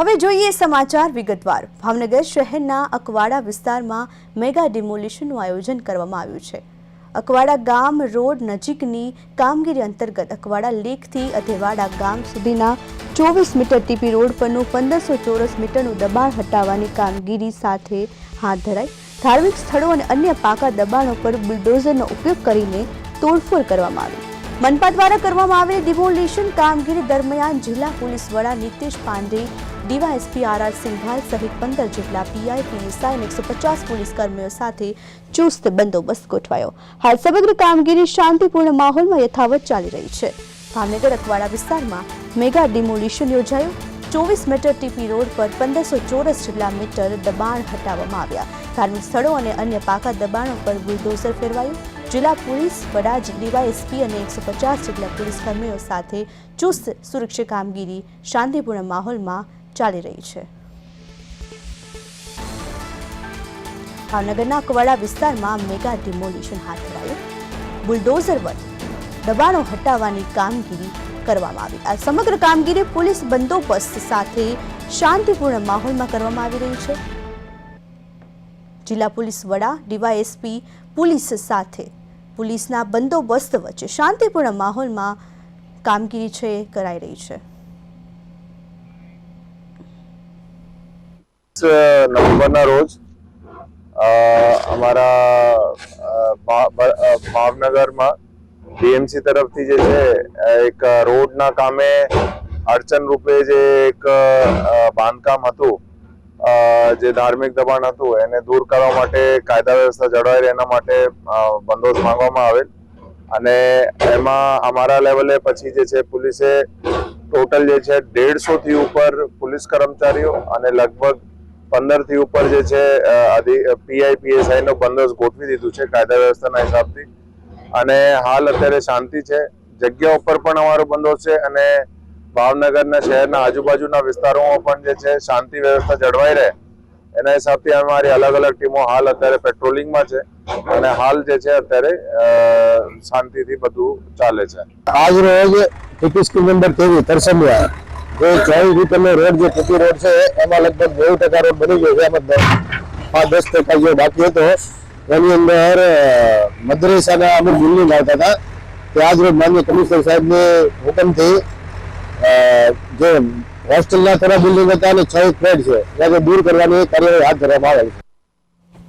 હવે જોઈએ સમાચાર વિગતવાર. ભાવનગર શહેરના અકવાડા વિસ્તારમાં મેગા ડિમોલિશનનું આયોજન કરવામાં આવ્યું છે. અકવાડા ગામ રોડ નજીકની કામગીરી અંતર્ગત અકવાડા લેકથી અધેવાડા ગામ સુધીના ચોવીસ મીટર ટીપી રોડ પરનું પંદરસો ચોરસ મીટરનું દબાણ હટાવવાની કામગીરી સાથે હાથ ધરાઈ. ધાર્મિક સ્થળો અને અન્ય પાકા દબાણો પર બુલડોઝરનો ઉપયોગ કરીને તોડફોડ કરવામાં આવી. મનપા દ્વારા કરવામાં આવેલી ડિમોલિશન કામગીરી દરમિયાન જિલ્લા પોલીસ વડા Nitish Pandey DYSP R R Singhal સહિત પંદર જેટલા પીઆઈ પીએસઆઈ અને એકસો પચાસ પોલીસ કર્મીઓ સાથે ચુસ્ત બંદોબસ્ત ગોઠવાયો. હાલ સમગ્ર કામગીરી શાંતિપૂર્ણ માહોલમાં યથાવત ચાલી રહી છે. ભાવનગર અકવાડા વિસ્તારમાં મેગા ડિમોલિશન યોજાયું. ચોવીસ મીટર ટીપી રોડ પર પંદરસો ચોરસ જેટલા મીટર દબાણ હટાવવામાં આવ્યા. ધાર્મિક સ્થળો અને અન્ય પાકા દબાણો પર બુલડોઝર ફેરવાયું. જિલ્લા પોલીસ વડા ડીવાયએસપી અને એકસો પચાસ જેટલા પોલીસ કર્મીઓ સાથે ચુસ્ત સુરક્ષા કામગીરી, શાંતિપૂર્ણ માહોલમાં ચાલી રહી છે. ભાવનગરના કવાડા વિસ્તારમાં મેગા ડિમોલિશન હાથ ધરાયું. બુલડોઝર વડે દબાણો હટાવવાની કામગીરી કરવામાં આવી. આ સમગ્ર કામગીરી પોલીસ બંદોબસ્ત સાથે શાંતિપૂર્ણ માહોલમાં કરવામાં આવી રહી છે. જિલ્લા પોલીસ વડા, ડીવાયએસપી, પોલીસ સાથે પોલીસના બંદોબસ્ત વચ્ચે શાંતિપૂર્ણ માહોલમાં કામગીરી છે, કરાઈ રહી છે. નવેમ્બરના રોજ અમારા ભાવનગરમાં બીએમસી તરફથી જે છે, એક રોડના કામે અડચણ રૂપે જે એક બાંધકામ હતું જે ધાર્મિક દબાણ હતું, એને દૂર કરવા માટે કાયદા વ્યવસ્થા જળવાઈ એના માટે બંદોબસ્ત માંગવામાં આવેલ. અને એમાં અમારા લેવલે પછી જે છે, પોલીસે ટોટલ જે છે દેડસો થી ઉપર પોલીસ કર્મચારીઓ અને લગભગ પંદરથી ઉપર જે છે પીઆઈ નો બંદોબસ્ત ગોઠવી દીધું છે કાયદા વ્યવસ્થાના હિસાબથી. અને હાલ અત્યારે શાંતિ છે. જગ્યા ઉપર પણ અમારો બંદોબસ્ત છે અને ભાવનગરના શહેરના આજુબાજુના વિસ્તારોમાં પણ જે છે, શાંતિ વ્યવસ્થા જળવાઈ રહે. એના હિસાબથી અમારી અલગ અલગ ટીમો હાલ અત્યારે પેટ્રોલિંગમાં છે અને હાલ જે છે અત્યારે શાંતિથી બધું ચાલે છે. આજ રોજ ટીપી સ્કૂલ જે ચોવીસ મીટરનો રોડ જે ટીપી રોડ છે, એમાં લગભગ નેવું ટકા રોડ બની ગયો છે, એમાં પાંચ દસ ટકા જે બાકી હતો. એની અંદર મદ્રેસાના અમુક બિલ્ડિંગ આવતા હતા. તે આજ રોજ માન્ય કમિશનર સાહેબને હુકમથી જે હોસ્ટેલના થોડા બિલ્ડિંગ હતા અને છ ફ્લેટ છે એને દૂર કરવાની કાર્યવાહી હાથ ધરવામાં આવે છે.